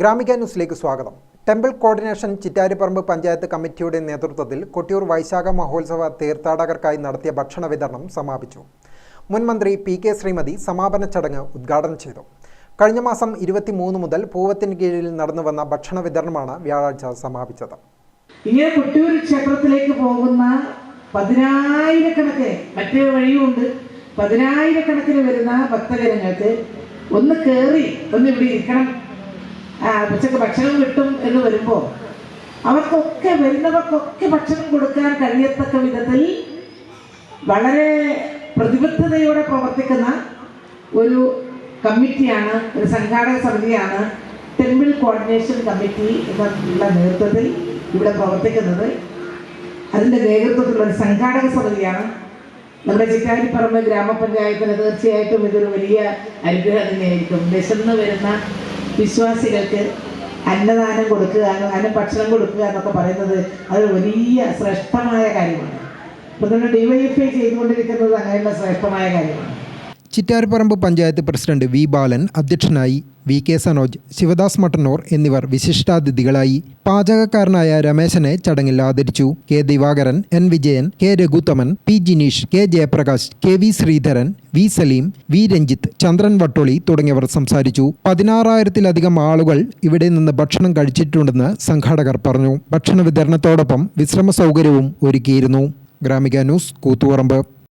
ഗ്രാമിക ന്യൂസിലേക്ക് സ്വാഗതം. Temple coordination Chittariparamba panchayat കമ്മിറ്റിയുടെ നേതൃത്വത്തിൽ കൊട്ടിയൂർ വൈശാഖ മഹോത്സവ തീർത്ഥാടകർക്കായി നടത്തിയ ഭക്ഷണ വിതരണം സമാപിച്ചു. മുൻ മന്ത്രി പി കെ ശ്രീമതി സമാപന ചടങ്ങ് ഉദ്ഘാടനം ചെയ്തു. കഴിഞ്ഞ മാസം ഇരുപത്തിമൂന്ന് മുതൽ പൂവത്തിന് കീഴിൽ നടന്നു വന്ന ഭക്ഷണ വിതരണമാണ് വ്യാഴാഴ്ച സമാപിച്ചത്. കൊട്ടിയൂർ ക്ഷേത്രത്തിലേക്ക് പോകുന്ന പതിനായിരക്കണക്കിന് മറ്റേ വഴിയുമുണ്ട്. പതിനായിരക്കണക്കിന് വരുന്ന ഭക്തജനങ്ങൾക്ക് ഒന്ന് കയറി ഒന്ന് ഇവിടെ ഇരിക്കണം. ഉച്ചയ്ക്ക് ഭക്ഷണം കിട്ടും എന്ന് വരുമ്പോൾ അവർക്കൊക്കെ വരുന്നവർക്കൊക്കെ ഭക്ഷണം കൊടുക്കാൻ കഴിയത്തക്ക വിധത്തിൽ വളരെ പ്രതിബദ്ധതയോടെ പ്രവർത്തിക്കുന്ന ഒരു കമ്മിറ്റിയാണ് ഒരു സംഘാടക സമിതിയാണ് ടെമ്പിൾ കോർഡിനേഷൻ കമ്മിറ്റി എന്നുള്ള നേതൃത്വത്തിൽ ഇവിടെ പ്രവർത്തിക്കുന്നത്. അതിന്റെ നേതൃത്വത്തിലുള്ള ഒരു സംഘാടക സമിതിയാണ്. നമ്മുടെ ചിറ്റാരിപ്പറമ്പ് ഗ്രാമപഞ്ചായത്തിന് തീർച്ചയായിട്ടും ഇതൊരു വലിയ അനുഗ്രഹം തന്നെയായിരിക്കും. വിശന്ന് വരുന്ന വിശ്വാസികൾക്ക് അന്നദാനം കൊടുക്കുക അന്ന ഭക്ഷണം കൊടുക്കുക എന്നൊക്കെ പറയുന്നത് അത് വലിയ ശ്രേഷ്ഠമായ കാര്യമാണ്. ഇപ്പം തന്നെ ഡിവൈഎഫ്ഐ ചെയ്തുകൊണ്ടിരിക്കുന്നത് അങ്ങനെയുള്ള ശ്രേഷ്ഠമായ കാര്യമാണ്. ചിറ്റാരിപ്പറമ്പ് പഞ്ചായത്ത് പ്രസിഡന്റ് വി ബാലൻ അധ്യക്ഷനായി വി കെ സനോജ് ശിവദാസ് മട്ടന്നൂർ എന്നിവർ വിശിഷ്ടാതിഥികളായി പാചകക്കാരനായ രമേശനെ ചടങ്ങിൽ ആദരിച്ചു. K Divakaran N Vijayan K Raghuthaman P Jineesh K Jayaprakash K V Sreedharan V Saleem V Ranjith Chandran Vattoli തുടങ്ങിയവർ സംസാരിച്ചു. പതിനാറായിരത്തിലധികം ആളുകൾ ഇവിടെ നിന്ന് ഭക്ഷണം കഴിച്ചിട്ടുണ്ടെന്ന് സംഘാടകർ പറഞ്ഞു. ഭക്ഷണ വിതരണത്തോടൊപ്പം വിശ്രമ സൗകര്യവും ഒരുക്കിയിരുന്നു. ഗ്രാമിക ന്യൂസ് കൂത്തുപറമ്പ്.